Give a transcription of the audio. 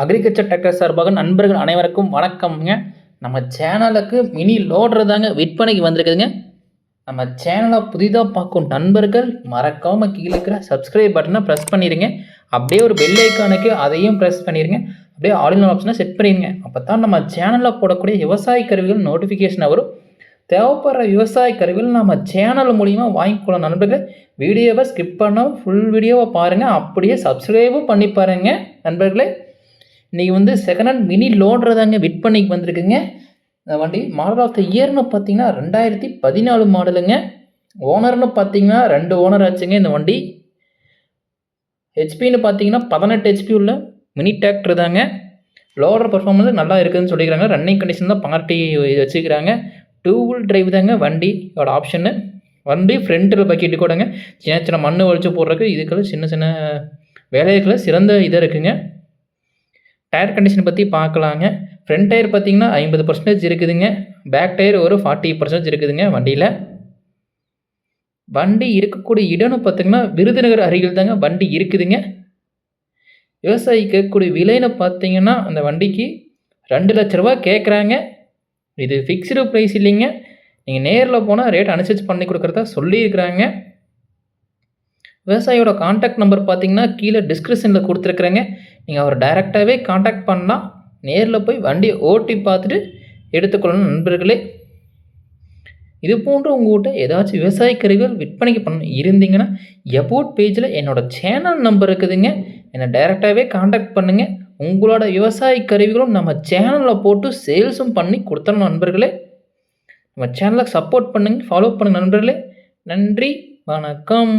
Agriculture tractor சார்பாக நண்பர்கள் அனைவருக்கும் வணக்கம்ங்க. நம்ம சேனலுக்கு மினி லோடர் தாங்க விற்பனைக்கு வந்திருக்குதுங்க. நம்ம சேனலை புதிதாக பார்க்கும் நண்பர்கள் மறக்காமல் கீழே இருக்கிற சப்ஸ்கிரைப் பட்டனை ப்ரெஸ் பண்ணிடுங்க அப்படியே ஒரு பெல் ஐக்கானுக்கு அதையும் ப்ரெஸ் பண்ணிடுங்க அப்படியே ஆல் ஆப்ஷனை செட் பண்ணிடுங்க அப்போ தான் நம்ம சேனலில் போடக்கூடிய விவசாய கருவிகள் நோட்டிஃபிகேஷன் வரும். தேவைப்படுற விவசாய கருவிகள் நம்ம சேனல் மூலிமா வாங்கிக்கொள்ள நண்பர்கள். வீடியோவை ஸ்கிப் பண்ணால் ஃபுல் வீடியோவை பாருங்கள் அப்படியே சப்ஸ்கிரைபும் பண்ணி பாருங்கள் நண்பர்களே. இன்றைக்கி வந்து செகண்ட் ஹேண்ட் மினி லோடர் தாங்க விற்பனைக்கு வந்திருக்குங்க. இந்த வண்டி மாடல் ஆஃப் த இயர்னு பார்த்தீங்கன்னா ரெண்டாயிரத்தி பதினாலு மாடலுங்க ஓனர்னு பார்த்தீங்கன்னா ரெண்டு ஓனர் ஆச்சுங்க இந்த வண்டி. ஹெச்பின்னு பார்த்தீங்கன்னா பதினெட்டு ஹெச்பி உள்ள மினி டிராக்டர் தாங்க. லோடர் பர்ஃபார்மன்ஸ் நல்லா இருக்குதுன்னு சொல்லிக்கிறாங்க. ரன்னிங் கண்டிஷன் தான் பார்ட்டி வச்சுக்கிறாங்க. டூ வீல் டிரைவ் தாங்க வண்டியோட ஆப்ஷனு வண்டி ஃப்ரண்ட்டில் பக்கெட்டு கூடங்க. சின்ன சின்ன மண் ஒழிச்சு போடுறதுக்கு இதுக்கெல்லாம் சின்ன சின்ன வேலைகளுக்கெல்லாம் சிறந்த இதாக இருக்குங்க. டயர் கண்டிஷன் பற்றி பார்க்கலாங்க. ஃப்ரண்ட் டயர் பார்த்திங்கன்னா ஐம்பது பர்சன்டேஜ் இருக்குதுங்க. பேக் டயர் ஒரு ஃபார்ட்டி பர்சன்டேஜ் இருக்குதுங்க வண்டியில். வண்டி இருக்கக்கூடிய இடம்னு பார்த்தீங்கன்னா விருதுநகர் அருகில் தாங்க வண்டி இருக்குதுங்க. விவசாயி கேட்கக்கூடிய விலைன்னு பார்த்தீங்கன்னா அந்த வண்டிக்கு ரெண்டு லட்ச ரூபா கேட்குறாங்க இது ஃபிக்ஸ்டு ப்ரைஸ் இல்லைங்க. நீங்கள் நேரில் போனால் ரேட் அனுசரிச்சு பண்ணி கொடுக்குறதா சொல்லியிருக்கிறாங்க. விவசாயியோட காண்டாக்ட் நம்பர் பார்த்தீங்கன்னா கீழே டிஸ்கிரிப்ஷனில் கொடுத்துருக்குறேங்க. நீங்கள் அவர் டைரெக்டாகவே காண்டாக்ட் பண்ணால் நேரில் போய் வண்டியை ஓட்டி பார்த்துட்டு எடுத்துக்கொள்ளணும் நண்பர்களே. இது போன்று உங்கள்கிட்ட ஏதாச்சும் விவசாய கருவிகள் விற்பனைக்கு பண்ண இருந்தீங்கன்னா எபோட் பேஜில் என்னோடய சேனல் நம்பர் இருக்குதுங்க. என்னை டைரெக்டாகவே காண்டாக்ட் பண்ணுங்கள் உங்களோட விவசாய கருவிகளும் நம்ம சேனலில் போட்டு சேல்ஸும் பண்ணி கொடுத்துடணும் நண்பர்களே. நம்ம சேனலை சப்போர்ட் பண்ணுங்கள் ஃபாலோ பண்ணுங்கள் நண்பர்களே. நன்றி வணக்கம்.